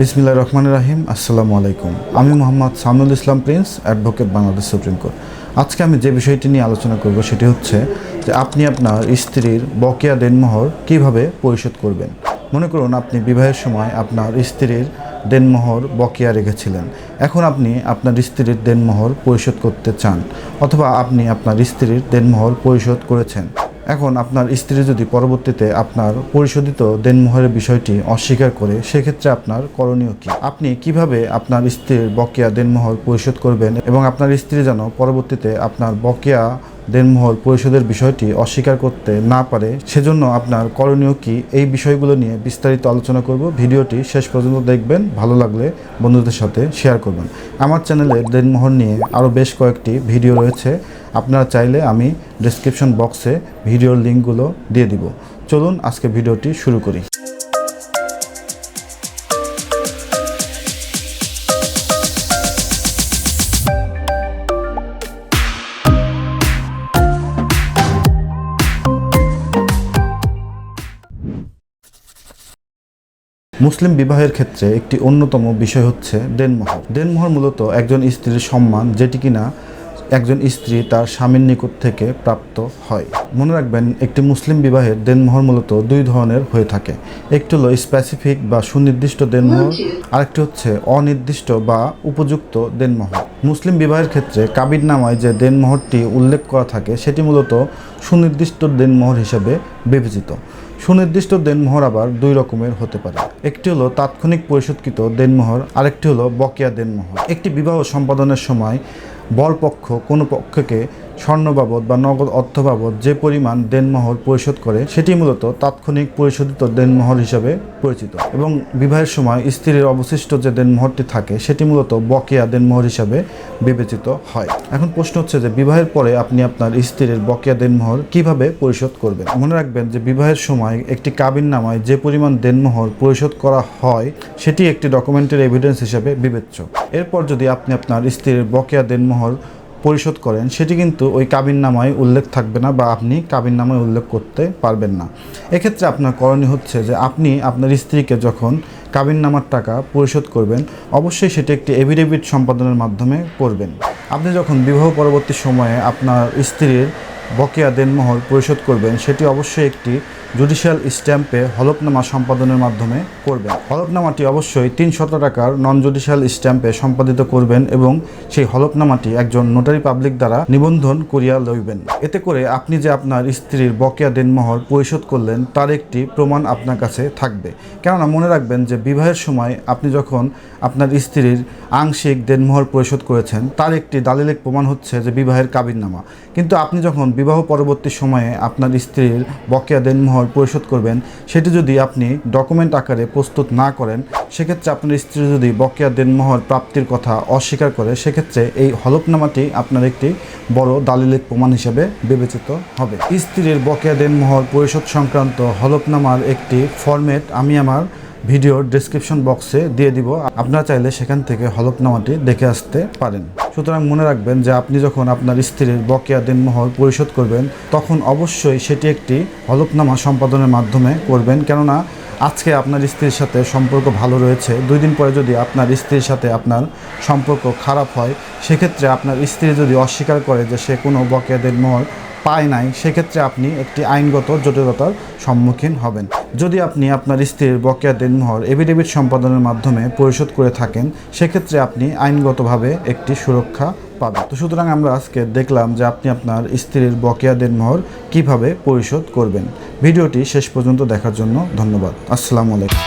বিসমিল্লাহ রহমান রাহিম, আসসালামু আলাইকুম। আমি Mohammad Samnul Islam Prince, advocate Bangladesh supreme court. আজকে আমি যে বিষয়টি নিয়ে আলোচনা করব সেটি হচ্ছে যে আপনি আপনার স্ত্রীর বকেয়া দেনমোহর কীভাবে পরিশোধ করবেন? মনে করুন আপনি বিবাহের সময় আপনার স্ত্রীর দেনমোহর বকেয়া রেখেছিলেন। এখন আপনি আপনার স্ত্রীর দেনমোহর পরিশোধ করতে চান, অথবা আপনি আপনার স্ত্রীর দেনমোহর পরিশোধ করেছেন। এখন আপনার স্ত্রী যদি পরবর্তীতে আপনার পরিশোধিত দেনমোহরের বিষয়টি অস্বীকার করে, সেক্ষেত্রে আপনার করণীয় কি? আপনি কীভাবে আপনার স্ত্রীর বকেয়া দেনমোহর পরিশোধ করবেন এবং আপনার স্ত্রী যেন পরবর্তীতে আপনার বকেয়া দেনমোহর পরিশোধের বিষয়টি অস্বীকার করতে না পারে, সেজন্য আপনার করণীয় কি? এই বিষয়গুলো নিয়ে বিস্তারিত আলোচনা করব। ভিডিওটি শেষ পর্যন্ত দেখবেন, ভালো লাগলে বন্ধুদের সাথে শেয়ার করবেন। আমার চ্যানেলে দেনমোহর নিয়ে আরও বেশ কয়েকটি ভিডিও রয়েছে। আপনারা চাইলে আমি ডেসক্রিপশন বক্সে ভিডিওর লিঙ্কগুলো দিয়ে দিব। চলুন আজকে ভিডিওটি শুরু করি। মুসলিম বিবাহের ক্ষেত্রে একটি অন্যতম বিষয় হচ্ছে দেনমোহর। দেনমোহর মূলত একজন স্ত্রীর সম্মান, যেটি কিনা একজন স্ত্রী তার স্বামীর নিকট থেকে প্রাপ্ত হয়। মনে রাখবেন একটি মুসলিম বিবাহের দেনমোহর মূলত দুই ধরনের হয়ে থাকে। একটি হলো স্পেসিফিক বা সুনির্দিষ্ট দেনমোহর আরেকটি হচ্ছে অনির্দিষ্ট বা উপযুক্ত দেনমোহর। মুসলিম বিবাহের ক্ষেত্রে কাবির নামায় যে দেনমোহরটি উল্লেখ করা থাকে সেটি মূলত সুনির্দিষ্ট দেনমোহর হিসেবে বিবেচিত। সুনির্দিষ্ট দেনমোহর আবার দুই রকমের হতে পারে। একটি হলো তাৎক্ষণিক পরিশোধকৃত দেনমোহর আরেকটি হলো বকেয়া দেনমোহর। একটি বিবাহ সম্পাদনের সময় বরপক্ষ কোনো পক্ষকে স্বর্ণ বাবদ বা নগদ অর্থ বাবদ যে পরিমাণ দেনমোহর পরিশোধ করে, সেটি মূলত তাৎক্ষণিক পরিশোধিত দেনমোহর হিসাবে পরিচিত। এবং বিবাহের সময় স্ত্রীর অবশিষ্ট যে দেনমোহরটি থাকে, সেটি মূলত বকেয়া দেনমোহর হিসাবে বিবেচিত হয়। এখন প্রশ্ন হচ্ছে যে, বিবাহের পরে আপনি আপনার স্ত্রীর বকেয়া দেনমোহর কীভাবে পরিশোধ করবেন? মনে রাখবেন যে, বিবাহের সময় একটি কাবিন নামায় যে পরিমাণ দেনমোহর পরিশোধ করা হয়, সেটি একটি ডকুমেন্টের এভিডেন্স হিসাবে বিবেচ্য। এরপর যদি আপনি আপনার স্ত্রীর বকেয়া দেনমোহর পরিশোধ করেন, সেটি কিন্তু ওই কাবিন নামায় উল্লেখ থাকবে না বা আপনি কাবিন নামায় উল্লেখ করতে পারবেন না। এক্ষেত্রে আপনার করণীয় হচ্ছে যে আপনি আপনার স্ত্রীকে যখন কাবিন নামার টাকা পরিশোধ করবেন, অবশ্যই সেটি একটি এভিডেভিট সম্পাদনের মাধ্যমে করবেন। আপনি যখন বিবাহ পরবর্তী সময়ে আপনার স্ত্রীর বকেয়া দেনমোহর পরিশোধ করবেন, সেটি অবশ্যই একটি জুডিশিয়াল স্ট্যাম্পে হলফনামা সম্পাদনের মাধ্যমে করবেন। হলফনামাটি অবশ্যই তিনশত টাকার নন জুডিশিয়াল স্ট্যাম্পে সম্পাদিত করবেন এবং সেই হলফনামাটি একজন নোটারি পাবলিক দ্বারা নিবন্ধন করিয়া লইবেন। এতে করে আপনি যে আপনার স্ত্রীর বকেয়া দেনমোহর পরিশোধ করলেন, তার একটি প্রমাণ আপনার কাছে থাকবে। কেননা মনে রাখবেন যে বিবাহের সময় আপনি যখন আপনার স্ত্রীর আংশিক দেনমোহর পরিশোধ করেছেন, তার একটি দালিলিক প্রমাণ হচ্ছে যে বিবাহের কাবিননামা। কিন্তু আপনি যখন বিবাহ পরবর্তী সময়ে আপনার স্ত্রীর বকেয়া দেনমোহর পরিশোধ করবেন। সেটি যদি আপনি ডকুমেন্ট আকারে প্রস্তুত না করেন, সেক্ষেত্রে আপনার স্ত্রী যদি বকেয়া দেনমোহর প্রাপ্তির কথা অস্বীকার করে, সেক্ষেত্রে এই হলফনামাটি আপনার একটি বড় দালিলিক প্রমাণ হিসেবে বিবেচিত হবে। স্ত্রীর বকেয়া দেনমোহর পরিশোধ সংক্রান্ত হলফনামার একটি ফরম্যাট আমি আমার ভিডিওর ডেসক্রিপশন বক্সে দিয়ে দিব। আপনারা চাইলে সেখান থেকে হলফনামাটি দেখে আসতে পারেন। সুতরাং মনে রাখবেন যে আপনি যখন আপনার স্ত্রীর বকেয়া মহল পরিশোধ করবেন, তখন অবশ্যই সেটি একটি হলফনামা সম্পাদনের মাধ্যমে করবেন। কেননা, আজকে আপনার স্ত্রীর সাথে সম্পর্ক ভালো রয়েছে, দুই দিন পরে যদি আপনার স্ত্রীর সাথে আপনার সম্পর্ক খারাপ হয়, সেক্ষেত্রে আপনার স্ত্রী যদি অস্বীকার করে যে সে কোনো বকেয়াদের দেনমোহর পায় নাই, সেক্ষেত্রে আপনি একটি আইনগত জটিলতার সম্মুখীন হবেন। যদি আপনি আপনার স্ত্রীর বকেয়া দেনমোহর এভিডেভিট সম্পাদনের মাধ্যমে পরিশোধ করে থাকেন, সেক্ষেত্রে আপনি আইনগতভাবে একটি সুরক্ষা পাবেন। তো সুতরাং আমরা আজকে দেখলাম যে আপনি আপনার স্ত্রীর বকেয়া দেনমোহর কীভাবে পরিশোধ করবেন। ভিডিওটি শেষ পর্যন্ত দেখার জন্য ধন্যবাদ। আসসালামু আলাইকুম।